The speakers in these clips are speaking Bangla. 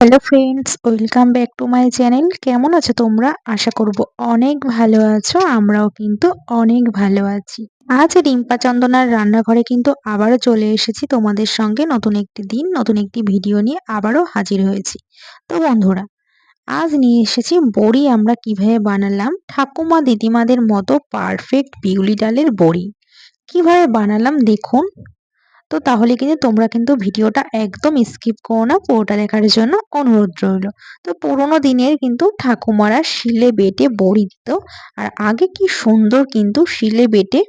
Hello friends welcome back to my channel কেমন আছো তোমরা? আশা করব অনেক ভালো আছো, আমরাও কিন্তু অনেক ভালো আছি। আজ রিম্পা চন্দনার রান্নাঘরে কিন্তু আবারও চলে এসেছি তোমাদের সঙ্গে। নতুন একটি দিন, নতুন একটি ভিডিও নিয়ে আবারও হাজির হয়েছি। তো বন্ধুরা, আজ নিয়ে এসেছি বড়ি আমরা কীভাবে বানালাম। ঠাকুমা দিদিমাদের মতো পারফেক্ট বিউলি ডালের বড়ি। কীভাবে বানালাম দেখুন। তো তাহলে কিন্তু তোমরা কিন্তু ভিডিওটা একদম স্কিপ করো না, পুরোটা দেখার জন্য অনুরোধ রইল। তো পুরোনো দিনের কিন্তু ঠাকুমারা শিলে বেটে বড়ি দিত, আর আগে কি সুন্দর কিন্তু শিলে বেটে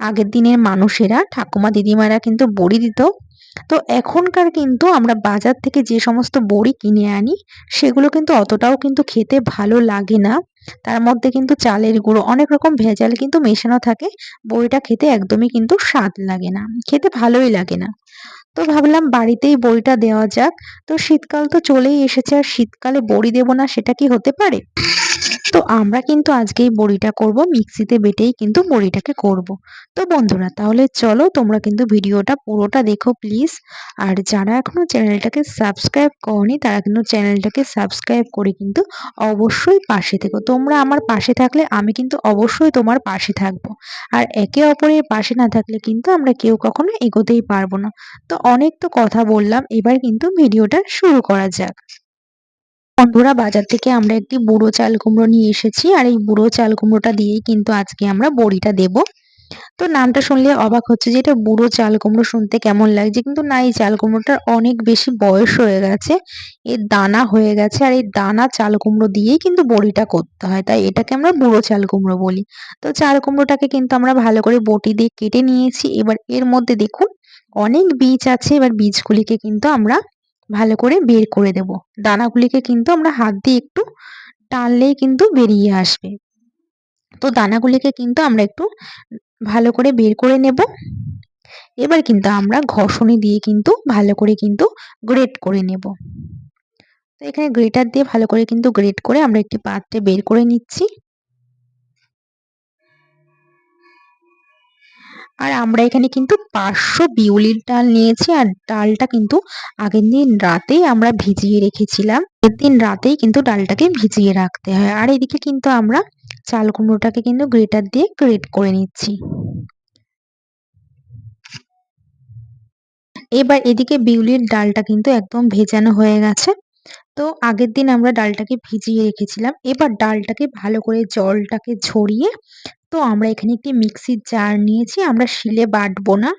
আগের দিনের মানুষেরা, ঠাকুমা দিদিমারা কিন্তু বড়ি দিত। তো এখনকার কিন্তু আমরা বাজার থেকে যে সমস্ত বড়ি কিনে আনি, সেগুলো কিন্তু অতটাও কিন্তু খেতে ভালো লাগে না। তার মধ্যে কিন্তু চালের গুঁড়ো, অনেক রকম ভেজাল কিন্তু মেশানো থাকে। বইটা খেতে একদমই কিন্তু স্বাদ লাগে না, খেতে ভালোই লাগে না। তো ভাবলাম বাড়িতেই বইটা দেওয়া যাক। তো শীতকাল তো চলেই এসেছে, আর শীতকালে বড়ি দেবো না সেটা কি হতে পারে? তো আমরা কিন্তু আজকে এই বড়িটা করব, মিক্সিতে বেটেই কিন্তু বড়িটাকে করব। তো বন্ধুরা, তাহলে চলো তোমরা কিন্তু ভিডিওটা পুরোটা দেখো প্লিজ আর যারা এখনও চ্যানেলটাকে সাবস্ক্রাইব করনি, তারা কিন্তু চ্যানেলটাকে সাবস্ক্রাইব করে কিন্তু অবশ্যই পাশে থেকো। তোমরা আমার পাশে থাকলে আমি কিন্তু অবশ্যই তোমার পাশে থাকব। আর একে অপরের পাশে না থাকলে কিন্তু আমরা কেউ কখনো এগোতেই পারব না। তো অনেক তো কথা বললাম, এবার কিন্তু ভিডিওটা শুরু করা যাক। বন্ধুরা, বাজার থেকে আমরা একটি বুড়ো চাল কুমড়ো নিয়ে এসেছি আর এই বুড়ো চাল কুমড়োটা দিয়েই কিন্তু আজকে আমরা বড়িটা দেব। তো নামটা শুনলে অবাক হচ্ছে যে এটা বুড়ো চাল কুমড়ো শুনতে কেমন লাগছে, কিন্তু না, এই চাল কুমড়োটার অনেক বেশি বয়স হয়ে গেছে। এর দানা হয়ে গেছে আর এই দানা চাল কুমড়ো দিয়েই কিন্তু বড়িটা করতে হয়। তাই এটাকে আমরা বুড়ো চাল কুমড়ো বলি। তো চাল কুমড়োটাকে কিন্তু আমরা ভালো করে বটি দিয়ে কেটে নিয়েছি। এবার এর মধ্যে দেখুন, অনেক বীজ আছে। এবার বীজগুলিকে কিন্তু আমরা ভালো করে বের করে দেব। দানাগুলিকে কিন্তু আমরা হাত দিয়ে একটু টানলেই কিন্তু বেরিয়ে আসবে। তো দানাগুলিকে কিন্তু আমরা একটু ভালো করে বের করে নেব। এবার কিন্তু আমরা ঘষণি দিয়ে কিন্তু ভালো করে কিন্তু গ্রেট করে নেব। তো এখানে গ্রেটার দিয়ে ভালো করে কিন্তু গ্রেট করে আমরা একটি পাত্রে বের করে নিচ্ছি। আর আমরা এখানে কিন্তু পাঁচশো বিউলির ডাল নিয়েছি আর ডালটা কিন্তু আগের দিন রাতেই আমরা ভিজিয়ে রেখেছিলাম। আগের দিন রাতেই কিন্তু ডালটাকে ভিজিয়ে রাখতে হয়। আর এদিকে কিন্তু আমরা চাল কুমড়োটাকে কিন্তু গ্রেটার দিয়ে গ্রেট করে নিচ্ছি। এবার এদিকে বিউলির ডালটা কিন্তু একদম ভেজানো হয়ে গেছে। তো আগের দিন আমরা ডালটাকে ভিজিয়ে রেখেছিলাম। এবার ডালটাকে ভালো করে জলটাকে ঝরিয়ে তো আমরা এখানে একটি মিক্সির জার নিয়েছি। আমরা শিলে বাটবো না।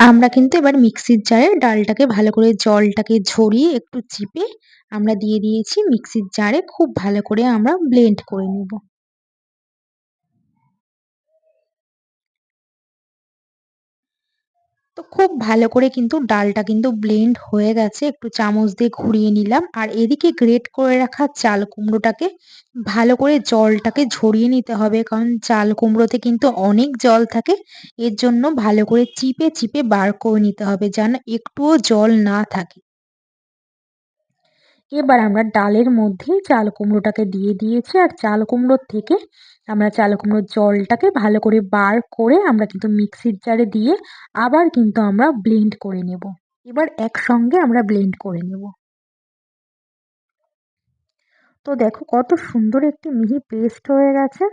আমরা কিন্তু এবার মিক্সির জারে ডালটাকে ভালো করে জলটাকে ঝরিয়ে একটু চিপে আমরা দিয়ে দিয়েছি মিক্সির জারে। খুব ভালো করে আমরা ব্লেন্ড করে নেব। তো খুব ভালো করে কিন্তু ডালটা কিন্তু ব্লেন্ড হয়ে গেছে। একটু চামচ দিয়ে ঘুরিয়ে নিলাম। আর এদিকে গ্রেট করে রাখা চাল কুমড়োটাকে ভালো করে জলটাকে ঝরিয়ে নিতে হবে। কারণ চাল কুমড়োতে কিন্তু অনেক জল থাকে। এর জন্য ভালো করে চিপে চিপে বার করে নিতে হবে যেন একটুও জল না থাকে। এবার আমরা ডালের মধ্যে চাল কুমড়োটাকে দিয়ে দিয়েছি। আর চাল কুমড়োর থেকে আমরা চাল কুমড়োর জলটাকে ভালো করে বার করে আমরা কিন্তু মিক্সির জারে দিয়ে আবার কিন্তু আমরা ব্লেন্ড করে নেব। এবার একসঙ্গে আমরা ব্লেন্ড করে নেব। তো দেখো কত সুন্দর একটি মিহি পেস্ট হয়ে গেছে।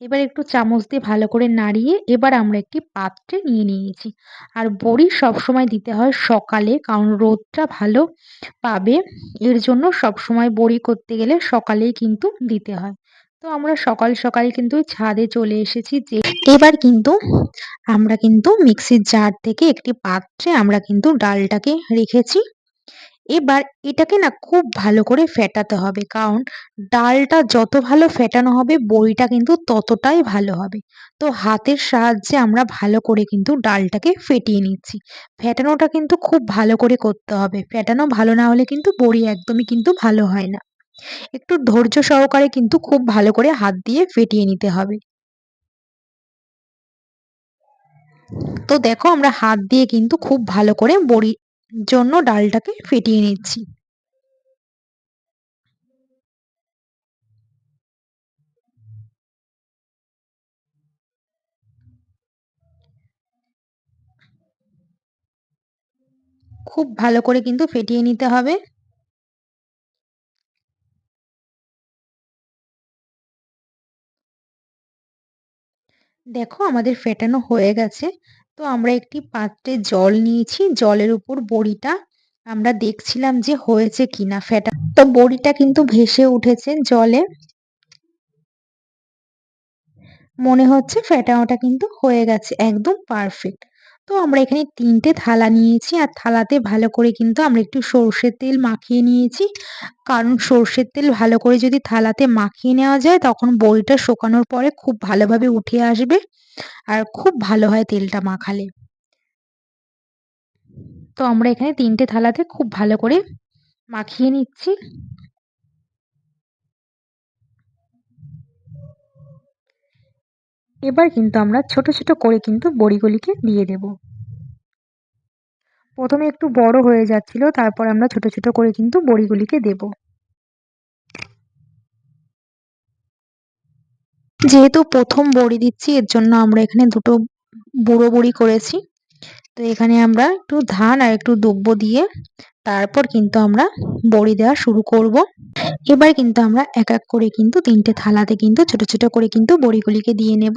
এবার একটু চামচ দিয়ে ভালো করে নাড়িয়ে এবার আমরা একটি পাত্রে নিয়ে নিয়েছি। আর বড়ি সবসময় দিতে হয় সকালে, কারণ রোদটা ভালো পাবে। এর জন্য সবসময় বড়ি করতে গেলে সকালেই কিন্তু দিতে হয়। তো আমরা সকাল সকাল কিন্তু ছাদে চলে এসেছি যে এবার কিন্তু আমরা কিন্তু মিক্সির জার থেকে একটি পাত্রে আমরা কিন্তু ডালটাকে রেখেছি। এবার এটাকে না খুব ভালো করে ফেটাতে হবে। কারণ ডালটা যত ভালো ফেটানো হবে, বড়িটা কিন্তু ততটাই ভালো হবে। তো হাতের সাহায্যে আমরা ভালো করে কিন্তু ডালটাকে ফেটিয়ে নিচ্ছি। ফেটানোটা কিন্তু খুব ভালো করে করতে হবে। ফেটানো ভালো না হলে কিন্তু বড়ি একদমই কিন্তু ভালো হয় না। একটু ধৈর্য সহকারে কিন্তু খুব ভালো করে হাত দিয়ে ফেটিয়ে নিতে হবে। তো দেখো আমরা হাত দিয়ে কিন্তু খুব ভালো করে বড়ি জন্য ডালটাকে ফেটিয়ে নিচ্ছি। খুব ভালো করে কিন্তু ফেটিয়ে নিতে হবে। দেখো আমাদের ফেটানো হয়ে গেছে। তো আমরা একটি পাত্রে জল নিয়েছি। জলের উপর বড়িটা আমরা দেখছিলাম যে হয়েছে কিনা ফেটা। তো বড়িটা কিন্তু ভেসে উঠেছে জলে। মনে হচ্ছে ফেটানোটা কিন্তু হয়ে গেছে, একদম পারফেক্ট তো আমরা এখানে তিনটে থালা নিয়েছি, আর থালাতে ভালো করে কিন্তু আমরা একটু সর্ষের তেল মাখিয়ে নিয়েছি। কারণ সর্ষের তেল ভালো করে যদি থালাতে মাখিয়ে নেওয়া যায়, তখন বড়িটা শুকানোর পরে খুব ভালোভাবে উঠে আসবে। আর খুব ভালো হয় তেলটা মাখালে। তো আমরা এখানে তিনটে থালাতে খুব ভালো করে মাখিয়ে নিচ্ছি। এবার কিন্তু আমরা ছোট ছোট করে কিন্তু বড়িগুলিকে দিয়ে দেব। প্রথমে একটু বড় হয়ে যাচ্ছিল, তারপর আমরা ছোট ছোট করে কিন্তু বড়িগুলিকে দেব। যেহেতু প্রথম বড়ি দিচ্ছি, এর জন্য আমরা এখানে দুটো বুড়ো বড়ি করেছি। তো এখানে আমরা একটু ধান আর একটু দুব্ব দিয়ে তারপর কিন্তু আমরা বড়ি দেওয়া শুরু করব। এবার কিন্তু আমরা এক এক করে কিন্তু তিনটে থালাতে কিন্তু ছোট ছোট করে কিন্তু বড়িগুলিকে দিয়ে নেব।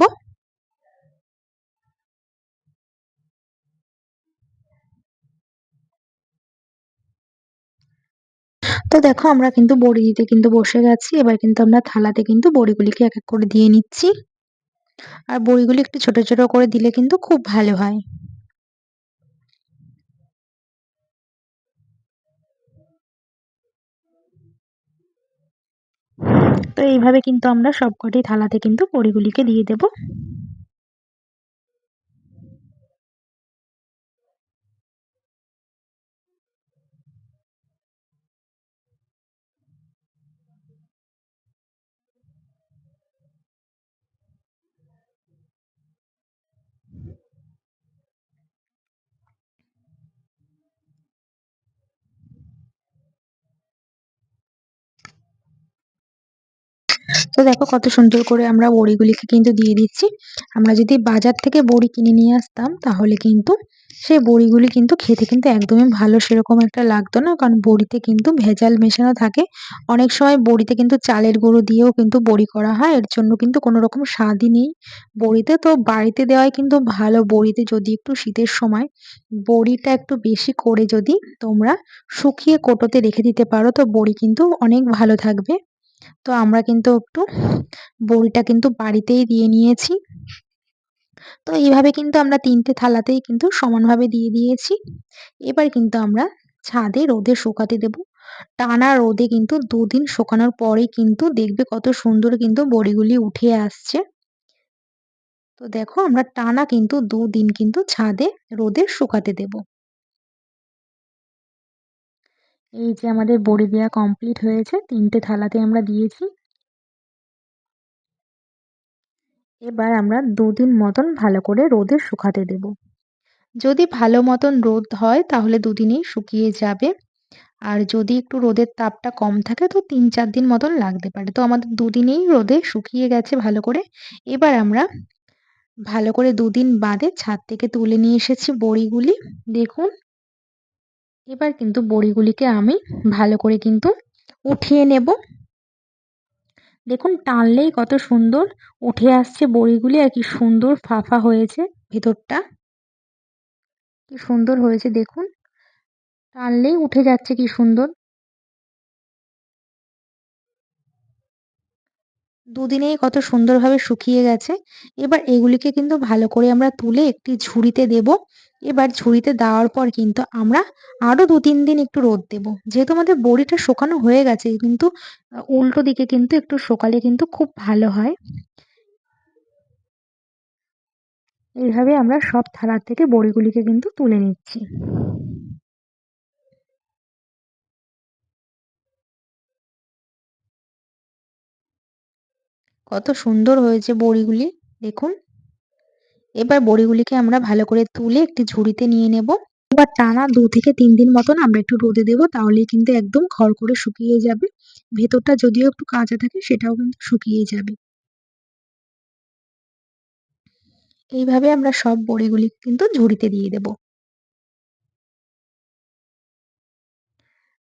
তো দেখো, আমরা কিন্তু বড়ি দিতে কিন্তু বসে গেছি। এবার কিন্তু আমরা থালাতে কিন্তু বড়িগুলিকে এক এক করে দিয়ে নিচ্ছি। আর বড়িগুলি একটু ছোট ছোট করে দিলে কিন্তু খুব ভালো হয়। তো এইভাবে কিন্তু আমরা সবকটি থালাতে কিন্তু বড়িগুলিকে দিয়ে দেব। তো দেখো কত সুন্দর করে আমরা বড়িগুলিকে কিন্তু দিয়ে দিচ্ছি। আমরা যদি বাজার থেকে বড়ি কিনে নিয়ে আসতাম, তাহলে কিন্তু সেই বড়িগুলি কিন্তু খেতে কিন্তু একদমই ভালো সেরকম একটা লাগতো না, কারণ বড়িতে কিন্তু ভেজাল মেশানো থাকে। অনেক সময় বড়িতে কিন্তু চালের গুঁড়ো দিয়েও কিন্তু বড়ি করা হয়, এর জন্য কিন্তু কোনো রকম স্বাদই নেই। বড়িতে তো বাড়িতে দেওয়াই কিন্তু ভালো, বড়িতে যদি একটু শীতের সময় বড়িটা একটু বেশি করে যদি তোমরা শুকিয়ে কোটোতে রেখে দিতে পারো, তো বড়ি কিন্তু অনেক ভালো থাকবে। তো আমরা কিন্তু একটু বড়িটা কিন্তু বাড়িতেই দিয়ে নিয়েছি। তো এইভাবে কিন্তু আমরা তিনটে থালাতেই কিন্তু সমানভাবে দিয়ে দিয়েছি। এবার কিন্তু আমরা ছাদে রোদে শুকাতে দেব। টানা রোদে কিন্তু দুদিন শুকানোর পরেই কিন্তু দেখবে কত সুন্দর কিন্তু বড়িগুলি উঠে আসছে। তো দেখো আমরা টানা কিন্তু দুদিন কিন্তু ছাদে রোদে শুকাতে দেব। এই যে আমাদের বড়ি দেওয়া কমপ্লিট হয়েছে, তিনটে থালাতে আমরা দিয়েছি। এবার আমরা দুদিন মতন ভালো করে রোদে শুকাতে দেব। যদি ভালো মতন রোদ হয়, তাহলে দুদিনেই শুকিয়ে যাবে। আর যদি একটু রোদের তাপটা কম থাকে, তো তিন চার দিন মতন লাগতে পারে। তো আমাদের দুদিনেই রোদে শুকিয়ে গেছে ভালো করে। এবার আমরা ভালো করে দুদিন বাদে ছাদ থেকে তুলে নিয়ে এসেছি বড়িগুলি। দেখুন এবার কিন্তু বড়িগুলিকে আমি ভালো করে কিন্তু উঠিয়ে নেব। দেখুন, টানলেই কত সুন্দর উঠে আসছে বড়িগুলি, আর কি সুন্দর ফাঁফা হয়েছে ভেতরটা। কি সুন্দর হয়েছে, দেখুন। টানলেই উঠে যাচ্ছে কি সুন্দর। দুদিনেই কত সুন্দরভাবে শুকিয়ে গেছে। এবার এগুলিকে কিন্তু ভালো করে আমরা তুলে একটি ঝুড়িতে দেব। এবার ঝুড়িতে দেওয়ার পর কিন্তু আমরা আরও দু তিন দিন একটু রোদ দেব। যেহেতু আমাদের বড়িটা শুকানো হয়ে গেছে, কিন্তু উল্টো দিকে কিন্তু একটু শোকালে কিন্তু খুব ভালো হয়। এইভাবে আমরা সব থালার থেকে বড়িগুলিকে কিন্তু তুলে নিচ্ছি। কত সুন্দর হয়েছে বড়িগুলি, দেখুন। এবার বড়িগুলিকে আমরা ভালো করে তুলে একটি ঝুড়িতে নিয়ে নেব। এবার টানা দু থেকে তিন দিন মতন আমরা একটু রোদে দেবো, তাহলেই কিন্তু একদম খড় করে শুকিয়ে যাবে। ভেতরটা যদিও একটু কাঁচা থাকে, সেটাও কিন্তু শুকিয়ে যাবে। এইভাবে আমরা সব বড়িগুলি কিন্তু ঝুড়িতে দিয়ে দেব।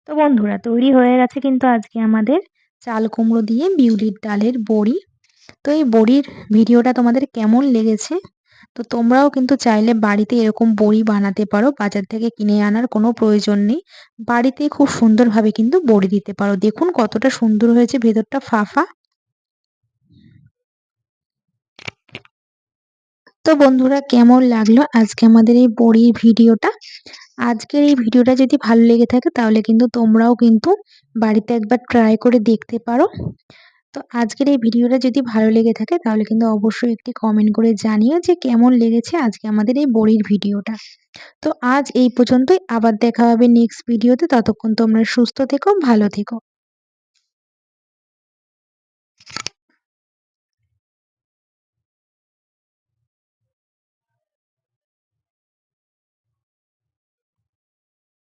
তো বন্ধুরা, তৈরি হয়ে গেছে কিন্তু আজকে আমাদের চাল কুমড়ো দিয়ে বিউলির ডালের বড়ি। তো এই বড়ির ভিডিওটা তোমাদের কেমন লেগেছে? তো তোমরাও কিন্তু চাইলে বাড়িতে এরকম বড়ি বানাতে পারো। বাজার থেকে কিনে আনার কোনো প্রয়োজন নেই। বাড়িতে খুব সুন্দরভাবে কিন্তু বড়ি দিতে পারো। দেখুন কতটা সুন্দর হয়েছে, ভেতরটা ফাঁফা। তো বন্ধুরা, কেমন লাগল আজকে আমাদের এই বড়ির ভিডিওটা? আজকের এই ভিডিওটা যদি ভালো লেগে থাকে, তাহলে কিন্তু তোমরাও কিন্তু বাড়িতে একবার ট্রাই করে দেখতে পারো। তো আজকের এই ভিডিওটা যদি ভালো লেগে থাকে, তাহলে কিন্তু অবশ্যই একটি কমেন্ট করে জানিও যে কেমন লেগেছে আজকে আমাদের এই বড়ির ভিডিওটা। তো আজ এই পর্যন্তই, আবার দেখা হবে নেক্সট ভিডিওতে ততক্ষণ তোমরা সুস্থ থেকো, ভালো থেকো।